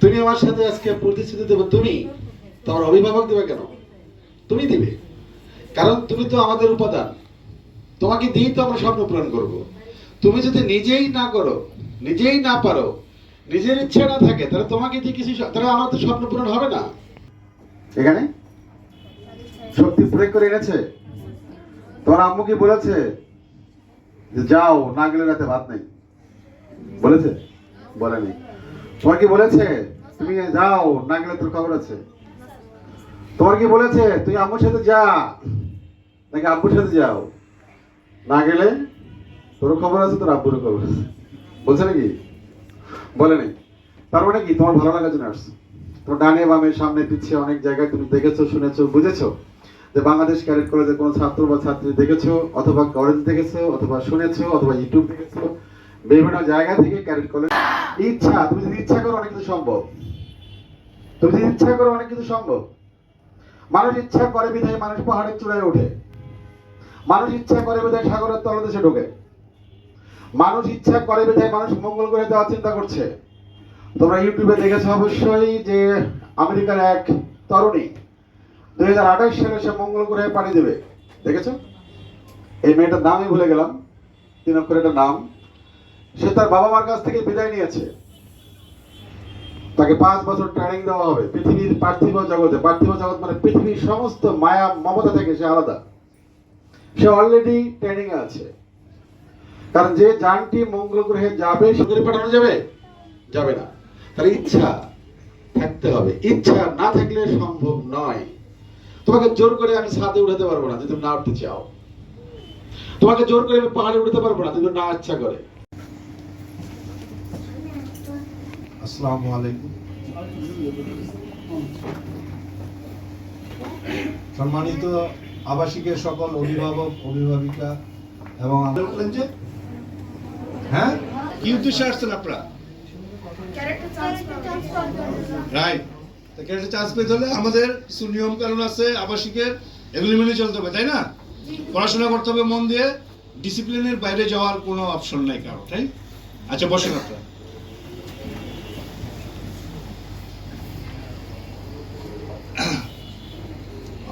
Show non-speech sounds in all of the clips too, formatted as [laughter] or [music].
তুমি আমার সাথে আজকে প্রতিশ্রুতি দেবে, তুমি? তোমার অভিভাবক দেবে কেন? তুমি দিবে। কারণ তুমি তো আমাদের উপাদান। তোমাকে দিয়েই তো আমরা স্বপ্ন পূরণ করব। তুমি যদি নিজেই না করো, নিজেই না পারো, নিজের ইচ্ছে না থাকে, তাহলে তোমাকে দিয়ে কিছু তাহলে আমার তো স্বপ্ন পূরণ হবে না। এখানে? শক্তি প্রয়োগ করে এনেছে। তোমার আম্মু কি বলেছে? যে যাও, না গেলে রাতে ভাত নেই। বলেছে? বলেনি। তোমার কি বলেছে? তুমি যাও, না গেলে তোর খবর আছে। তোমার কি বলেছে? তুই আম্মুর সাথে যা। নাকি আব্বুর সাথে যাও। না গেলে তোর খবর আছে, তোর আব্বুর খবর আছে। বলছে নাকি? বলেনি তার মানে কি? তোমার ভালো লাগার জন্য আসছো। তোমার ডানে বামে সামনে পিছিয়ে অনেক জায়গায় তুমি দেখেছ, শুনেছো, বুঝেছ যে বাংলাদেশ ক্যাডেট কলেজে কোনো ছাত্র বা ছাত্রী দেখেছ, অথবা কলেজ দেখেছ, অথবা শুনেছো, অথবা ইউটিউব দেখেছ বিভিন্ন জায়গা থেকে ক্যাডেট কলেজ ইচ্ছা, তুমি যদি ইচ্ছা করো অনেক কিছু সম্ভব। তুমি যদি ইচ্ছা করো অনেক কিছু সম্ভব। মানুষ ইচ্ছা করে বিধায় মানুষ পাহাড়ের চূড়ায় ওঠে। মানুষ ইচ্ছা করে বিধায় সাগরের তলদেশে ঢোকে। মানুষ ইচ্ছা করে বিধায় মানুষ মঙ্গল গ্রহে যাওয়ার চিন্তা করছে। তোমরা ইউটিউবে দেখেছ অবশ্যই যে আমেরিকার এক তরুণী দুই হাজার আঠাশ সালে সে মঙ্গল করে পাড়ি দেবে। দেখেছ? এই মেয়েটার নামই ভুলে গেলাম। তিন অক্ষরের একটা নাম। সে তার বাবা মার কাছ থেকে বিদায় নিয়েছে। তাকে পাঁচ বছর ট্রেনিং দেওয়া হবে। পৃথিবীর পার্থিব জগতে, পার্থিব জগৎ মানে পৃথিবীর সমস্ত মায়া, মমতা থেকে সে আলাদা। সে অলরেডি ট্রেনিং আছে। কারণ যে যানটি মঙ্গল গ্রহে যাবে সেখানে পাঠানো যাবে? যাবে না। তার ইচ্ছা থাকতে হবে। ইচ্ছা না থাকলে সম্ভব নয়। তোমাকে জোর করে আমি ছাদে উঠাতে পারব না, যদি না উঠতে চাও। তোমাকে জোর করে আমি পাহাড়ে উঠতে পারব না, যদি না ইচ্ছা করে। আসসালামু আলাইকুম। সম্মানিত আবাসিকের সকল অভিভাবক অভিভাবিকা এবং বললেন যে হ্যাঁ? কি উদ্দেশ্যে আসছেন আপনারা? রাইট ক্যারেক্টার চান্স পেতে হলে আমাদের কিছু নিয়ম কানুন আছে আবাসিকের এগুলি মেনে চলতে হবে তাই না? পড়াশোনা করতে হবে মন দিয়ে। ডিসিপ্লিনের বাইরে যাওয়ার কোনো অপশন নাই কারও তাই? আচ্ছা বসেন আপনারা।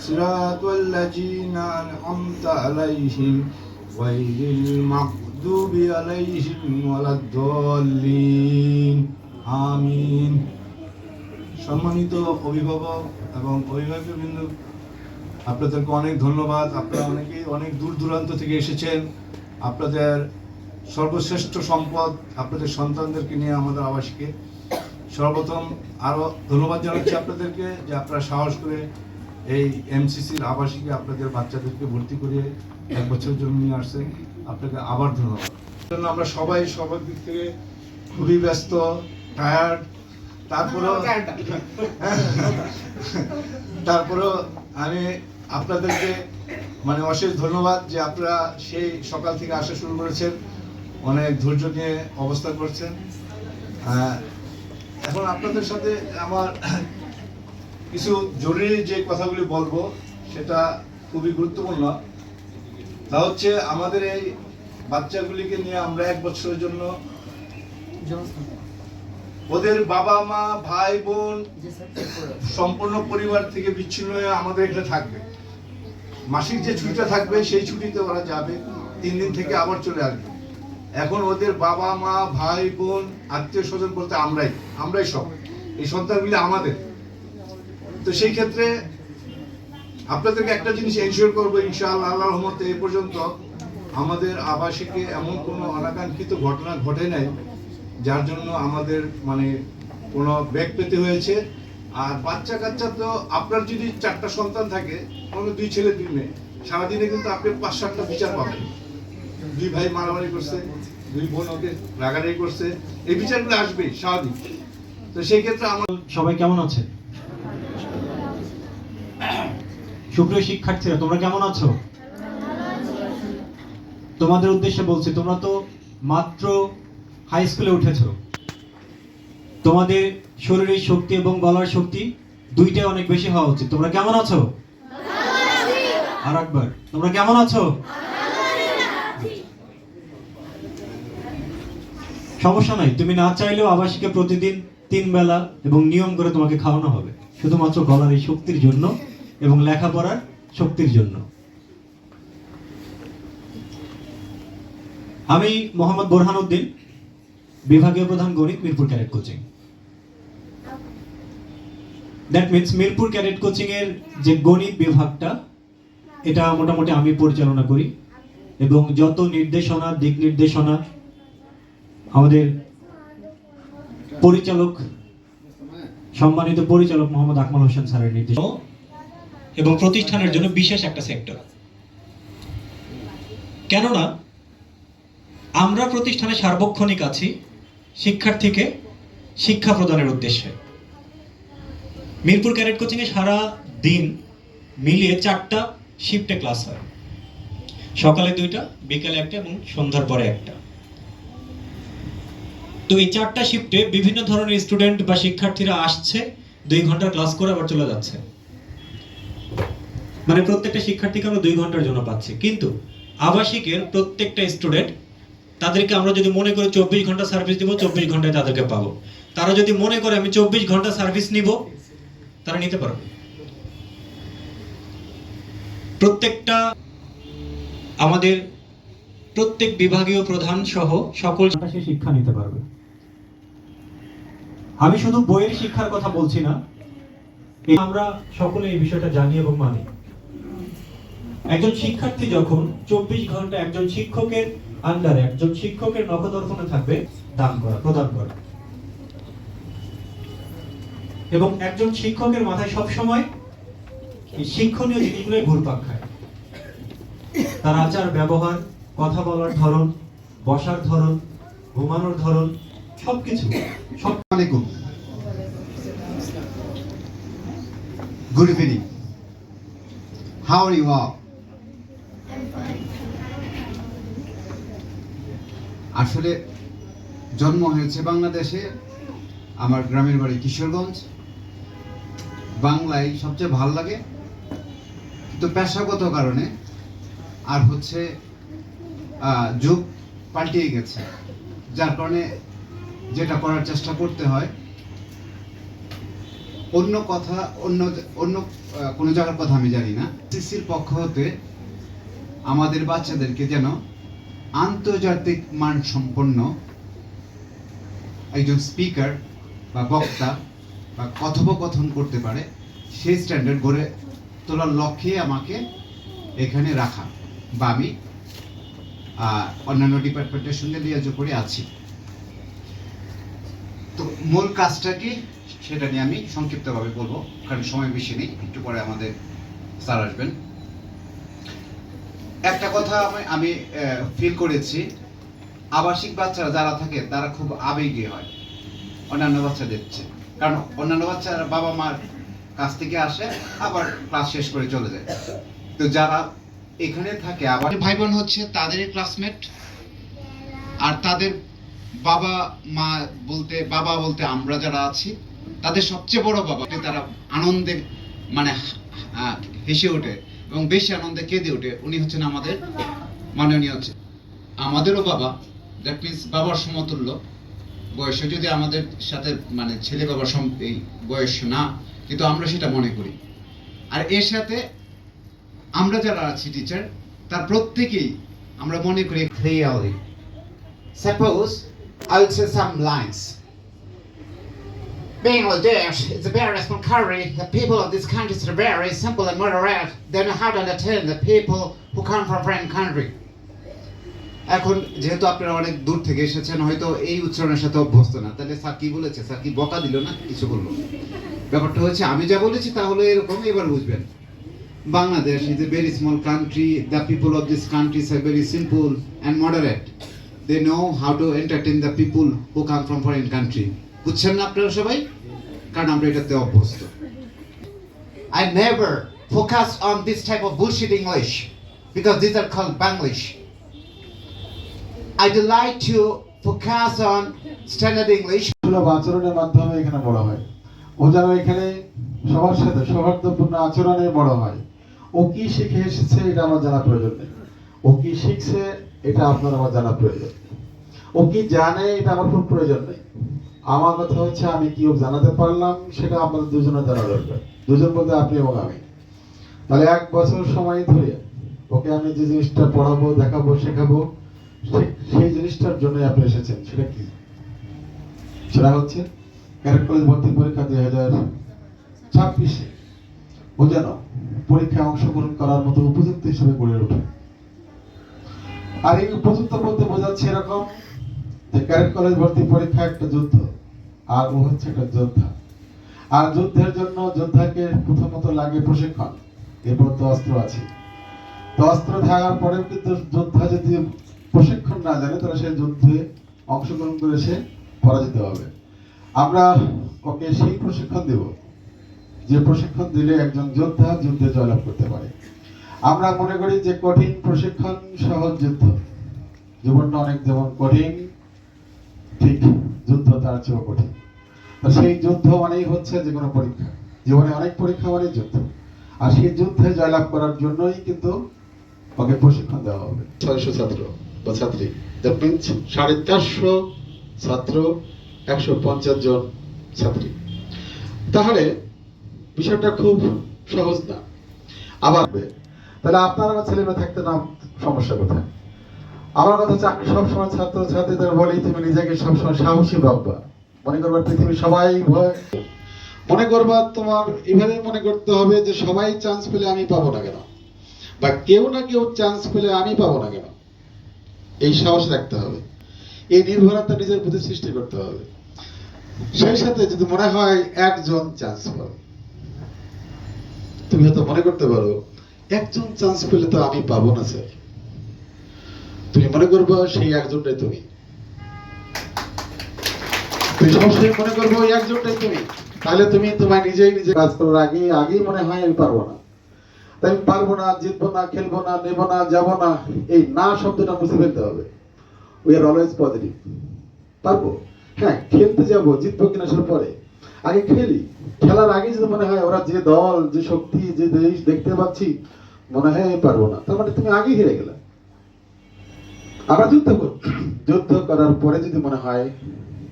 صراط الذين أنعمت عليهم غير المغضوب عليهم ولا الضالين আমিন সম্মানিত অভিভাবক এবং অভিভাবকবৃন্দ আপনাদেরকে অনেক ধন্যবাদ আপনারা অনেকেই অনেক দূর দূরান্ত থেকে এসেছেন আপনাদের সর্বশ্রেষ্ঠ সম্পদ আপনাদের সন্তানদেরকে নিয়ে আমাদের আবাসিকে সর্বপ্রথম আরও ধন্যবাদ জানাচ্ছি আপনাদেরকে যে আপনারা সাহস করে এই এমসিসির আবাসিকে আপনাদের বাচ্চাদেরকে ভর্তি করে এক বছরের জন্য নিয়ে আসছেন আপনাকে আবার ধন্যবাদ। জন্য আমরা সবাই সবার দিক থেকে খুবই ব্যস্ত টায়ার্ড তারপরেও [laughs] [laughs] তারপরেও আমি আপনাদেরকে মানে অশেষ ধন্যবাদ যে আপনারা সেই সকাল থেকে আসা শুরু করেছেন অনেক ধৈর্য নিয়ে অবস্থান করছেন। এখন আপনাদের সাথে আমার কিছু জরুরি যে কথাগুলি বলব, সেটা খুবই গুরুত্বপূর্ণ। তা হচ্ছে আমাদের এই বাচ্চাগুলিকে নিয়ে আমরা এক বছরের জন্য ওদের বাবা মা, ভাই বোন সম্পূর্ণ পরিবার থেকে বিচ্ছিন্ন হয়ে আমাদের এখানে থাকবে। মাসিক যে ছুটিটা থাকবে, সেই ছুটিতে ওরা যাবে। তিন দিন থেকে আবার চলে আসবে। এখন ওদের বাবা মা, ভাই বোন, আত্মীয় স্বজন বলতে আমরাই। আমরাই সব। এই সন্তানগুলি আমাদের। তো সেই ক্ষেত্রে আপনাদেরকে একটা জিনিস এনশিওর করব, ইনশাআল্লাহ আল্লাহ রহমতে এই পর্যন্ত আমাদের আবাসিকে এমন কোনো অনাকাঙ্ক্ষিত ঘটনা ঘটে নাই, যার জন্য আমাদের মানে কোনো ব্যাগ পেতে হয়েছে। আর বাচ্চা কাচ্চা তো আপনার যদি চারটা সন্তান থাকে কোনো দুই ছেলে, দুই মেয়ে, সারাদিনে কিন্তু আপনি পাঁচ সাতটা বিচার পাবেন। দুই ভাই মারামারি করছে, দুই বোন ওকে রাগারাগি করছে, এই বিচারগুলো আসবেই, স্বাভাবিক। তো সেই ক্ষেত্রে আমার সবাই কেমন আছে সুপ্রিয় শিক্ষার্থীরা, তোমরা কেমন আছো? তোমাদের উদ্দেশ্যে বলছি, তোমরা তো মাত্র হাই স্কুলে উঠেছো। তোমাদের শরীরের শক্তি এবং গলার শক্তি দুইটাই অনেক বেশি হওয়া উচিত। তোমরা কেমন আছো? আর একবার তোমরা কেমন আছো? সমস্যা নাই, তুমি না চাইলেও আবাসিকে প্রতিদিন তিন বেলা এবং নিয়ম করে তোমাকে খাওয়ানো হবে। শুধুমাত্র গলার এই শক্তির জন্য এবং লেখাপড়ার শক্তির জন্য। আমি মোহাম্মদ বোরহান উদ্দিন বিভাগীয় প্রধান গণিত, Mirpur cadet coaching. That means Mirpur cadet coaching এর যে গণিত বিভাগটা, এটা মোটামুটি আমি পরিচালনা করি এবং যত নির্দেশনা, দিক নির্দেশনা আমাদের পরিচালক, সম্মানিত পরিচালক মোহাম্মদ আকমাল হোসেন স্যারের নির্দেশ এবং প্রতিষ্ঠানের জন্য বিশেষ একটা সেক্টর। কেননা, আমরা প্রতিষ্ঠানে সার্বক্ষণিক আছি শিক্ষার্থীকে শিক্ষা প্রদানের উদ্দেশ্যে। মিরপুর ক্যারেট কোচিংয়ে সারা দিন মিলিয়ে চারটা শিফটে ক্লাস হয়। সকালে দুইটা, বিকালে একটা এবং সন্ধ্যার পরে একটা। তো এই চারটা শিফটে বিভিন্ন ধরনের স্টুডেন্ট বা শিক্ষার্থীরা আসছে, দুই ঘণ্টার ক্লাস করে আবার চলে যাচ্ছে। মানে প্রত্যেকটা শিক্ষার্থীকে আমরা দুই ঘণ্টার জন্য পাচ্ছি। কিন্তু আবাসিকের প্রত্যেকটা স্টুডেন্ট তাদেরকে আমরা যদি মনে করি চব্বিশ ঘণ্টা সার্ভিস দিব, চব্বিশ ঘন্টায় তাদেরকে পাবো। তারা যদি মনে করে আমি চব্বিশ ঘণ্টা সার্ভিস নিব, তারা নিতে পারবে। প্রত্যেকটা আমাদের প্রত্যেক বিভাগীয় প্রধান সহ সকল শিক্ষা নিতে পারবে। আমি শুধু বইয়ের শিক্ষার কথা বলছি না আমরা সকলে এই বিষয়টা জানি এবং মানি। একজন শিক্ষার্থী যখন চব্বিশ ঘণ্টা একজন শিক্ষকের আন্ডারে একজন শিক্ষকের নখদর্পণে থাকবে, দান করা, প্রদান করা। এবং একজন শিক্ষকের মাথায় সবসময় শিক্ষণীয় জিনিসগুলো ঘুরপাক খায়। তার আচার, ব্যবহার, কথা বলার ধরন, বসার ধরন, ঘুমানোর ধরন, সবকিছু, সব আলাইকুম good evening how are you আসলে জন্ম হয়েছে বাংলাদেশে, আমার গ্রামের বাড়ি কিশোরগঞ্জ। বাংলায় সবচেয়ে ভালো লাগে, কিন্তু পেশাগত কারণে আর হচ্ছে যুগ পাল্টিয়ে গেছে। যার কারণে যেটা করার চেষ্টা করতে হয়, অন্য কথা, অন্য অন্য কোনো জায়গার কথা আমি জানি না। সিসির পক্ষ হতে আমাদের বাচ্চাদেরকে যেন আন্তর্জাতিক মান সম্পন্ন একজন স্পিকার বা বক্তা বা কথোপকথন করতে পারে, সেই স্ট্যান্ডার্ড গড়ে তোলার লক্ষ্যে আমাকে এখানে রাখা বা আমি অন্যান্য ডিপার্টমেন্টের সঙ্গে লিয়াজো করে আছি। তো মূল কাজটা কি? সেটা নিয়ে আমি সংক্ষিপ্তভাবে বলব, কারণ সময় বেশি নেই, একটু পরে আমাদের স্যার আসবেন। একটা কথা আমি আমি ফিল করেছি। আবাসিক বাচ্চারা যারা থাকে, তারা খুব আবেগী হয়। অন্যান্য বাচ্চাদের চেয়ে কারণ অন্যান্য বাচ্চারা বাবা মার কাছ থেকে আসে, আবার ক্লাস শেষ করে চলে যায়। তো যারা এখানে থাকে, আবার ভাই বোন হচ্ছে তাদেরই ক্লাসমেট আর তাদের বাবা মা বলতে, বাবা বলতে আমরা যারা আছি, তাদের সবচেয়ে বড় বাবা। তারা আনন্দে মানে হেসে ওঠে। এবং বেশি আনন্দে কেঁদে ওঠে, উনি হচ্ছেন আমাদের মাননীয় হচ্ছে আমাদেরও বাবা দ্যাট মিনস বাবার সমতুল্য বয়সে যদি আমাদের সাথে মানে ছেলে বাবার সম, এই বয়স না, কিন্তু আমরা সেটা মনে করি আর এর সাথে আমরা যারা আছি টিচার তার প্রত্যেকেই আমরা মনে করি, clearly, Suppose I'll say some lines. being with Dash, it's Curry. The people of this country are very simple and moderate. They know how to entertain the people who come from friend country. এখন যেহেতু আপনারা অনেক দূর থেকে এসেছেন হয়তো এই উচ্চারণের সাথে অভ্যস্ত না। তাহলে স্যার কি বলেছে স্যার কি বকা দিল না? কিছু বলল ব্যাপারটা হচ্ছে আমি যা বলেছি তাহলে এরকম এবার বুঝবেন। Bangladesh is a very small country the people of this country are very simple and moderate they know how to entertain the people who come from foreign country বুঝছেন না আপনারা সবাই? কারণ আমরা এটাতে অভ্যস্ত। I never focus on this type of bullshit English because these are called Banglish. I'd like to focus on standard English. সুলভ আচরণের মাধ্যমে এখানে বড় হয়। ও যেন এখানে সবার সাথে সৌহার্দ্যপূর্ণ আচরণে বড় হয়, ও কি শিখে এসেছে এটা আমার জানা প্রয়োজন নেই। ও কি শিখছে এটা আপনার আমার জানা প্রয়োজন ও কি জানে এটা আমার খুব প্রয়োজন নেই। আমার কথা হচ্ছে, আমি কি জানাতে পারলাম, সেটা আপনাদের দুজনের জানা দরকার। দুজন বলতে আপনি এবং আমি। তাহলে এক বছর সময় ধরে, ওকে আমি যে জিনিসটা পড়াবো, দেখাবো, শেখাবো সেই জিনিসটার জন্য আপনি এসেছেন, সেটা কি? সেটা হচ্ছে, ক্যারেট কলেজ ভর্তি পরীক্ষা দুই হাজার ছাব্বিশে। ও যেন পরীক্ষায় অংশগ্রহণ করার মতো উপযুক্ত হিসেবে গড়ে ওঠে। আর এই উপযুক্ত বলতে বোঝাচ্ছে এরকম যে ক্যারেট কলেজ ভর্তি পরীক্ষা একটা যুদ্ধ, আর ও হচ্ছে একটা যোদ্ধা। আর যুদ্ধের জন্য যোদ্ধাকে প্রথমত লাগে প্রশিক্ষণ, এরপর তো অস্ত্র আছে। তো অস্ত্র থাকার পরেও কিন্তু যোদ্ধা যদি প্রশিক্ষণ না জানে, তাহলে সে যুদ্ধে অংশগ্রহণ করে সে পরাজিত হবে। আমরা ওকে সেই প্রশিক্ষণ দেব, যে প্রশিক্ষণ দিলে একজন যোদ্ধা যুদ্ধে জয়লাভ করতে পারে। আমরা মনে করি যে কঠিন প্রশিক্ষণ সহজ যুদ্ধ। জীবনটা অনেক যেমন কঠিন ঠিক যুদ্ধ তার চেয়েও কঠিন। তো সেই যুদ্ধ মানেই হচ্ছে যে কোনো পরীক্ষা। জীবনে অনেক পরীক্ষা মানে যুদ্ধ। আর সেই যুদ্ধে জয়লাভ করার জন্যই কিন্তু ওকে প্রশিক্ষণ দেওয়া হবে। ছয়শো ছাত্র বা ছাত্রী। দ্যাট মিনস সাড়ে চারশো ছাত্র একশো পঞ্চাশ জন ছাত্রী। তাহলে বিষয়টা খুব সহজ না। আবার তাহলে আপনার আমার ছেলে মেয়ে থাকতে না সমস্যা কোথায়? আমার কথা হচ্ছে আমি সবসময় ছাত্র, ছাত্রীদের বলি, তুমি নিজেকে সবসময় সাহসী ভাববা। মনে করবা পৃথিবীর সবাই ভয়। মনে করবা তোমার এভাবে মনে করতে হবে যে সবাই চান্স পেলে আমি পাবো না কেন? বা কেউ না কেউ চান্স পেলে আমি পাবো না কেন? এই সাহস রাখতে হবে। এই নির্ভরতা নিজের প্রতি সৃষ্টি করতে হবে। সেই সাথে যদি মনে হয় একজন চান্স পাবে, তুমি হয়তো মনে করতে পারো, একজন চান্স পেলে তো আমি পাবো না স্যার তুমি মনে করব সেই একজনটাই তুমি। তুমি সবসময় মনে করব ওই একজনটাই তুমি। তাহলে তুমি নিজেই নিজে কাজ করার আগে, আগেই মনে হয় আমি পারব না। তাই পারব না, জিতবো না, খেলব না, নেব না, যাব না, এই না শব্দটা ফেলতে হবে। উই আর অলওয়েজ পজিটিভ পারব? হ্যাঁ খেলতে যাব, জিতবো কিনা সেটা পরে। আগে খেলি। খেলার আগে যদি মনে হয় ওরা যে দল, যে শক্তি, যে দেশ দেখতে পাচ্ছি, মনে হয় আমি পারব না। তার মানে তুমি আগে হেরে গেলে। আমরা যুদ্ধ করব। যুদ্ধ করার পরে যদি মনে হয়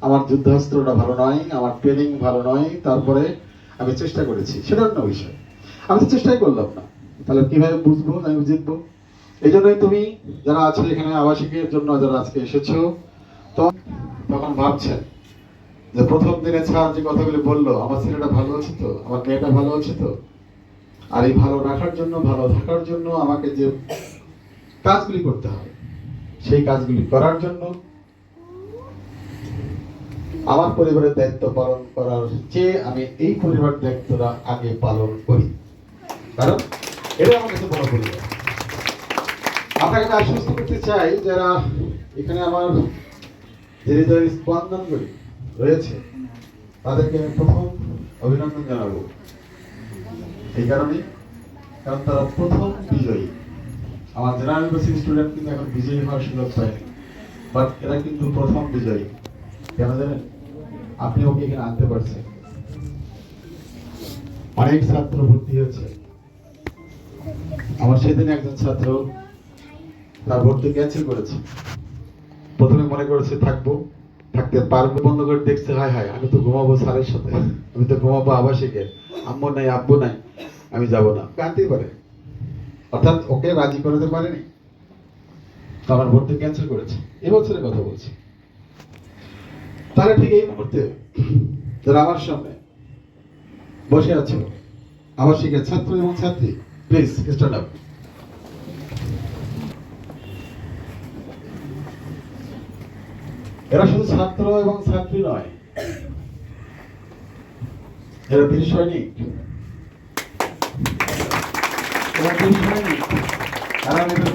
আমার যুদ্ধাস্ত্রটা ভালো নয়, আমার ট্রেনিং ভালো নয়, তারপরে আমি চেষ্টা করেছি, সেটা অন্য বিষয়। আমি তো চেষ্টাই করলাম না। তাহলে কীভাবে বুঝব? আমি জিতবো। এই জন্যই তুমি যারা আছো এখানে আবাসিকের জন্য, যারা আজকে এসেছ তখন ভাবছেন যে প্রথম দিনে স্যার যে কথাগুলি বলল, আমার ছেলেটা ভালো আছে তো? আমার মেয়েটা ভালো আছে তো? আর এই ভালো রাখার জন্য, ভালো থাকার জন্য আমাকে যে কাজগুলি করতে হবে সেই কাজগুলি করার জন্য আমার পরিবারের দায়িত্ব পালন করার চেয়ে আমি এই পরিবার দায়িত্বটা আগে পালন করি। কারণ এটা আমার কাছে বড় পরিবার। আপনাকে আমি আশ্বস্ত করতে চাই যারা এখানে আমার যে হৃদয়ের স্পন্দনগুলি রয়েছে, তাদেরকে আমি প্রথম অভিনন্দন জানাব। এই কারণে কারণ তারা প্রথম বিজয়ী। আমার জেনারেল ইউনিভার্সিটি স্টুডেন্ট কিন্তু এখন বিজয়ী হওয়ার সুযোগ পায়নি বাট এরা কিন্তু প্রথম বিজয়ী। কেন জানেন? আপনি ওকে এখানে আনতে পারছেন। অনেক ছাত্র ভর্তি হয়েছে। আমার সেদিন একজন ছাত্র তার ভর্তি ক্যান্সেল করেছে। প্রথমে মনে করেছে, থাকব, থাকতে পারব, বন্ধ করে দেখছে, হায় হায়, আমি তো ঘুমাবো স্যারের সাথে। আমি তো ঘুমাবো আবাসিকে আম্মু নাই, আব্বু নাই, আমি যাব না। কানতেই পারে। অর্থাৎ ওকে রাজি করাতে পারেনি আমার ভর্তি ক্যান্সেল করেছে। এবছরের কথা বলছি। তাহলে ঠিক এই মুহূর্তে যারা আমার সামনে বসে আছে, আবাসিকের ছাত্র এবং ছাত্রী প্লিজ স্ট্যান্ড আপ এরা শুধু ছাত্র এবং ছাত্রী নয়। এরা বীর সৈনিক।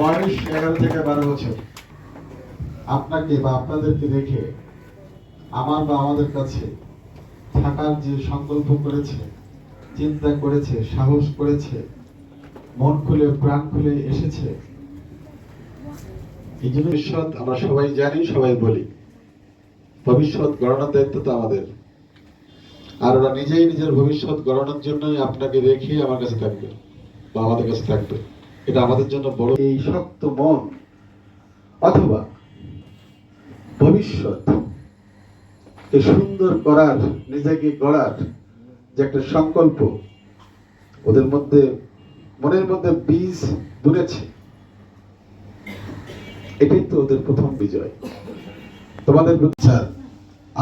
বয়স এগারো থেকে বারো বছর। আপনাকে বা আপনাদেরকে দেখে আমার বা আমাদের কাছে থাকার যে সংকল্প করেছে, চিন্তা করেছে, সাহস করেছে, মন খুলে, প্রাণ খুলে এসেছে, এই জন্য ভবিষ্যৎ আমরা সবাই জানি, সবাই বলি, ভবিষ্যৎ গড়ানোর দায়িত্ব তো আমাদের। আর ওরা নিজেই নিজের ভবিষ্যৎ গড়ানোর জন্যই আপনাকে রেখে আমার কাছে থাকবে। বা আমাদের কাছে থাকবে। এটা আমাদের জন্য বড় এই শক্ত মন অথবা ভবিষ্যৎ সুন্দর করার, নিজেকে গড়ার যে একটা সংকল্প, ওদের মধ্যে, মনের মধ্যে বীজ বুনেছে, এটাই তো ওদের প্রথম বিজয়। তোমাদের স্যার,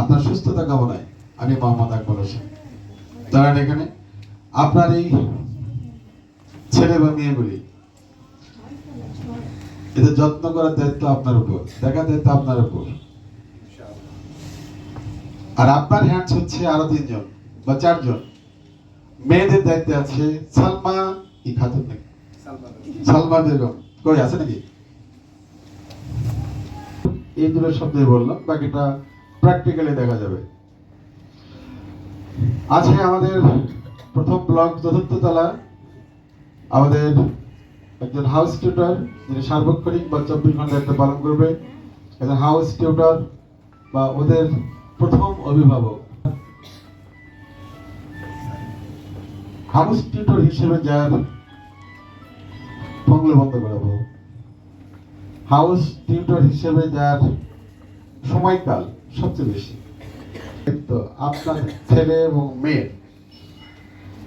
আপনার সুস্থতা কামনায় আমি মোহাম্মদ আকবর হোসেন। দাঁড়ান এখানে। আপনার এই ছেলে বা মেয়েগুলি এদের যত্ন করার দায়িত্ব আপনার উপর, দেখার দায়িত্ব আপনার উপর। আর আপনার হ্যান্ডস হচ্ছে আরও তিনজন বা চারজন। মেয়েদের দায়িত্বে আছে সালমা কি খাতুন নাকি? সালমা বেগম। কই, আছে নাকি? এই দুটো শব্দই বললাম, বাকিটা প্র্যাকটিক্যালি দেখা যাবে। আছে আমাদের প্রথম ব্লক চতুর্থ তলা আমাদের একজন হাউস টিউটর যিনি সার্বক্ষণিক বা চব্বিশ ঘণ্টা দায়িত্ব পালন করবে, একজন হাউস টিউটর বা ওদের প্রথম অভিভাবক। হাউস টিউটর হিসেবে যার ফংলে বন্ধ করাবো হাউস টিউটর হিসেবে যার সময়কাল সবচেয়ে বেশি। তো আপনার ছেলে এবং মেয়ে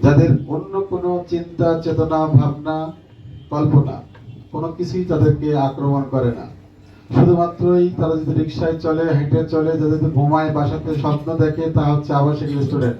যাদের অন্য কোনো চিন্তা, চেতনা, ভাবনা, কল্পনা কোনো কিছুই তাদেরকে আক্রমণ করে না। শুধুমাত্রই তারা যদি রিক্সায় চলে, হেঁটে চলে, যাদের ঘুমায়, বাসাতে স্বপ্ন দেখে, তা হচ্ছে আবাসিক রেস্টুরেন্ট